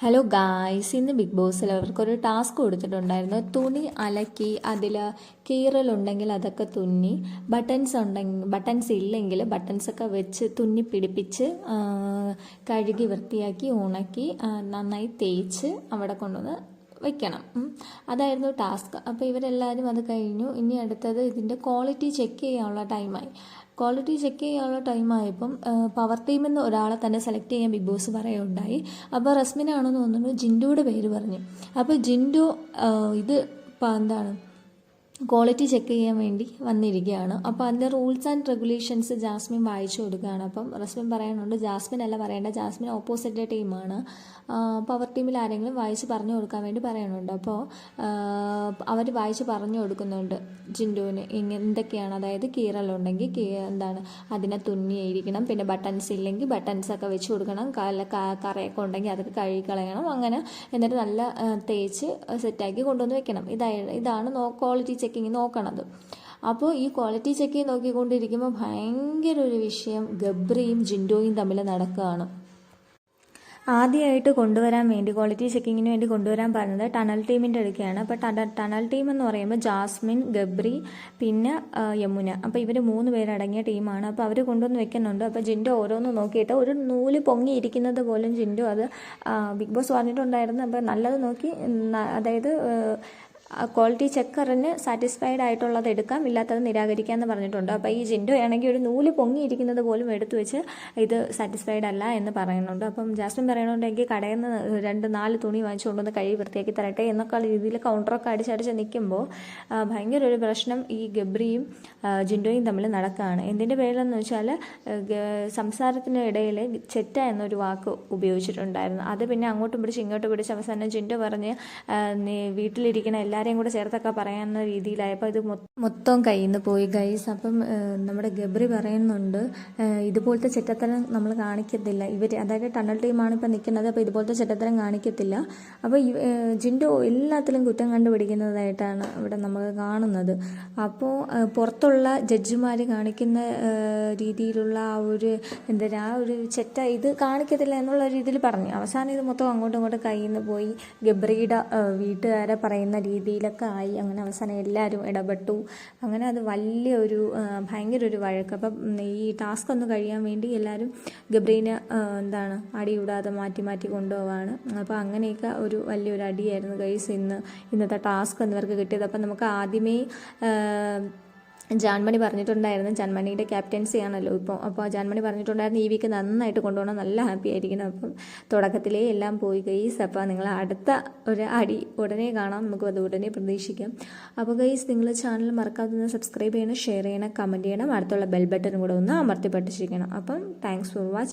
Hello guys ഇന്ന് big ബോസിൽ അവർക്കൊരു ടാസ്ക് കൊടുത്തിട്ടുണ്ടായിരുന്നു. തുണി അലക്കി അതിൽ കീറലുണ്ടെങ്കിൽ അതൊക്കെ തുന്നി ബട്ടൺസ് ഉണ്ടെങ്കിൽ ബട്ടൺസ് ഇല്ലെങ്കിൽ ബട്ടൺസൊക്കെ വെച്ച് തുന്നി പിടിപ്പിച്ച് കഴുകി വൃത്തിയാക്കി ഉണക്കി നന്നായി തേച്ച് അവിടെ കൊണ്ടുവന്ന് വെക്കണം. അതായിരുന്നു ടാസ്ക് അപ്പോൾ ഇവരെല്ലാവരും അത് കഴിഞ്ഞു. ഇനി അടുത്തത് ഇതിന്റെ ക്വാളിറ്റി ചെക്ക് ചെയ്യാനുള്ള ടൈമായി ക്വാളിറ്റി ചെക്ക് ചെയ്യാനുള്ള ടൈമായപ്പം പവർ ടീമിൽ നിന്ന് ഒരാളെ തന്നെ സെലക്ട് ചെയ്യാൻ ബിഗ് ബോസ് പറയുകയുണ്ടായി. അപ്പോൾ റസ്മിനാണെന്ന് തോന്നുന്നു ജിൻഡുവിടെ പേര് പറഞ്ഞു. അപ്പോൾ ജിൻഡു ഇത് എന്താണ്? ക്വാളിറ്റി ചെക്ക് ചെയ്യാൻ വേണ്ടി വന്നിരിക്കുകയാണ്. അപ്പോൾ അതിന്റെ റൂൾസ് ആൻഡ് റെഗുലേഷൻസ് ജാസ്മിൻ വായിച്ചു കൊടുക്കുകയാണ്. അപ്പം റസ്മിൻ പറയാനുണ്ട് ജാസ്മിൻ അല്ല പറയേണ്ട ജാസ്മിൻ ഓപ്പോസിറ്റ് ടീമാണ് പവർ ടീമിൽ ആരെങ്കിലും വായിച്ച് പറഞ്ഞു കൊടുക്കാൻ വേണ്ടി പറയുന്നുണ്ട് അപ്പോൾ അവർ വായിച്ച് പറഞ്ഞു കൊടുക്കുന്നുണ്ട് ജിൻഡുവിന് എന്തൊക്കെയാണ്? അതായത് കീറലുണ്ടെങ്കിൽ കീ എന്താണ്? അതിനെ തുന്നിയിരിക്കണം പിന്നെ ബട്ടൺസ് ഇല്ലെങ്കിൽ ബട്ടൺസ് ഒക്കെ വെച്ച് കൊടുക്കണം. കല കറയൊക്കെ ഉണ്ടെങ്കിൽ അതൊക്കെ കഴുകിക്കളയണം. അങ്ങനെ എന്നിട്ട് നല്ല തേച്ച് സെറ്റാക്കി കൊണ്ടുവന്ന് വെക്കണം. ഇതായി ഇതാണ് നോ ക്വാളിറ്റി ചെക്കിങ് നോക്കണത്. അപ്പോൾ ഈ ക്വാളിറ്റി ചെക്കിങ് നോക്കിക്കൊണ്ടിരിക്കുമ്പോൾ ഭയങ്കര ഒരു വിഷയം ഗബ്രിയും ജിൻഡോയും തമ്മിൽ നടക്കുകയാണ്. ആദ്യമായിട്ട് കൊണ്ടുവരാൻ വേണ്ടി ക്വാളിറ്റി ചെക്കിങ്ങിന് വേണ്ടി കൊണ്ടുവരാൻ പറഞ്ഞത് ടണൽ ടീമിന്റെ അടുക്കെയാണ്. അപ്പോൾ ടണൽ ടണൽ ടീം എന്ന് പറയുമ്പോൾ ജാസ്മിൻ ഗബ്രി പിന്നെ യമുന. അപ്പോൾ ഇവർ മൂന്ന് പേരടങ്ങിയ ടീമാണ് അപ്പോൾ അവർ കൊണ്ടുവന്ന് വെക്കുന്നുണ്ട്. അപ്പോൾ ജിൻഡോ ഓരോന്ന് നോക്കിയിട്ട് ഒരു നൂൽ പൊങ്ങിയിരിക്കുന്നത് പോലും ജിൻഡോ അത് ബിഗ് ബോസ് പറഞ്ഞിട്ടുണ്ടായിരുന്നു. അപ്പോൾ നല്ലത് നോക്കി അതായത് ക്വാളിറ്റി ചെക്കറിന് സാറ്റിസ്ഫൈഡ് ആയിട്ടുള്ളത് എടുക്കാം. ഇല്ലാത്തത് നിരാകരിക്കാം എന്ന് പറഞ്ഞിട്ടുണ്ട്. അപ്പോൾ ഈ ജിൻഡോ ആണെങ്കിൽ ഒരു നൂൽ പൊങ്ങിയിരിക്കുന്നത് പോലും എടുത്തു വെച്ച് ഇത് സാറ്റിസ്ഫൈഡ് അല്ല എന്ന് പറയുന്നുണ്ട്. അപ്പം ജാസ്മിൻ പറയുന്നുണ്ടെങ്കിൽ കടയിൽ നിന്ന് രണ്ട് നാല് തുണി വാങ്ങിച്ചു കൊണ്ടുവന്ന് കഴുകി വൃത്തിയാക്കി തരട്ടെ എന്നൊക്കെ രീതിയിൽ കൗണ്ടറൊക്കെ അടിച്ചടിച്ച് നിൽക്കുമ്പോൾ ഭയങ്കര ഒരു പ്രശ്നം ഈ ഗബ്രിയും ജിൻഡോയും തമ്മിൽ നടക്കുകയാണ് എന്തിന്റെ പേരിലെന്ന് വെച്ചാൽ സംസാരത്തിന് ഇടയിൽ ചെറ്റ എന്നൊരു വാക്ക് ഉപയോഗിച്ചിട്ടുണ്ടായിരുന്നു. അത് പിന്നെ അങ്ങോട്ടും പിടിച്ച് ഇങ്ങോട്ടും പിടിച്ച് അവസാനം ജിൻഡോ പറഞ്ഞ് വീട്ടിലിരിക്കുന്ന എല്ലാവരെയും കൂടെ ചേർത്തൊക്കെ പറയാവുന്ന രീതിയിലായപ്പോൾ ഇത് മൊത്തം കയ്യിൽ നിന്ന് പോയി. ഗൈസ് അപ്പം നമ്മുടെ ഗബ്രി പറയുന്നുണ്ട് ഇതുപോലത്തെ ചെറ്റത്തരം നമ്മൾ കാണിക്കത്തില്ല. ഇവർ അതായത് ടണൽ ടീമാണ് ഇപ്പം നിൽക്കുന്നത് അപ്പോൾ ഇതുപോലത്തെ ചെറ്റത്തരം കാണിക്കത്തില്ല. അപ്പോൾ ജിൻഡു എല്ലാത്തിലും കുറ്റം കണ്ടുപിടിക്കുന്നതായിട്ടാണ് ഇവിടെ നമ്മൾ കാണുന്നത്. അപ്പോൾ പുറത്തുള്ള ജഡ്ജിമാർ കാണിക്കുന്ന രീതിയിലുള്ള ആ ഒരു എന്താ ആ ഒരു ചെറ്റ ഇത് കാണിക്കത്തില്ല എന്നുള്ള രീതിയിൽ പറഞ്ഞു. അവസാനം ഇത് മൊത്തം അങ്ങോട്ടും ഇങ്ങോട്ടും കയ്യിൽ നിന്ന് പോയി ഗബ്രിയുടെ വീട്ടുകാരെ പറയുന്ന രീതിയിലൊക്കെ ആയി. അങ്ങനെ അവസാനം എല്ലാവരും ഇടപെട്ടു. അങ്ങനെ അത് വലിയ ഒരു ഭയങ്കര ഒരു വഴക്ക്. അപ്പം ഈ ടാസ്ക് ഒന്ന് കഴിയാൻ വേണ്ടി എല്ലാവരും ഗബ്രീനെ എന്താണ് അടിയിടാതെ മാറ്റി മാറ്റി കൊണ്ടുപോവാണ്. അപ്പോൾ അങ്ങനെയൊക്കെ ഒരു വലിയൊരു അടിയായിരുന്നു ഗൈസ് ഇന്ന് ഇന്നത്തെ ടാസ്ക് എന്നിവർക്ക് കിട്ടിയത്. അപ്പം നമുക്ക് ആദ്യമേ ജാൻമണി പറഞ്ഞിട്ടുണ്ടായിരുന്നു ജാൻമണിയുടെ ക്യാപ്റ്റൻസി ആണല്ലോ ഇപ്പോൾ അപ്പോൾ ജാൻമണി പറഞ്ഞിട്ടുണ്ടായിരുന്നു ഈ വീക്ക് നന്നായിട്ട് കൊണ്ടുപോകണം നല്ല ഹാപ്പി ആയിരിക്കണം. അപ്പം തുടക്കത്തിലേ എല്ലാം പോയി ഗൈസ് അപ്പോൾ നിങ്ങൾ അടുത്ത ഒരു അടി ഉടനെ കാണാം. നമുക്ക് അത് ഉടനെ പ്രതീക്ഷിക്കാം. അപ്പോൾ ഗൈസ് നിങ്ങൾ ചാനൽ മറക്കാതെ സബ്സ്ക്രൈബ് ചെയ്യണം ഷെയർ ചെയ്യണം കമന്റ് ചെയ്യണം. അടുത്തുള്ള ബെൽ ബട്ടൺ കൂടെ ഒന്ന് അമർത്തി പഠിച്ചിരിക്കണം അപ്പം താങ്ക്സ് ഫോർ വാച്ച്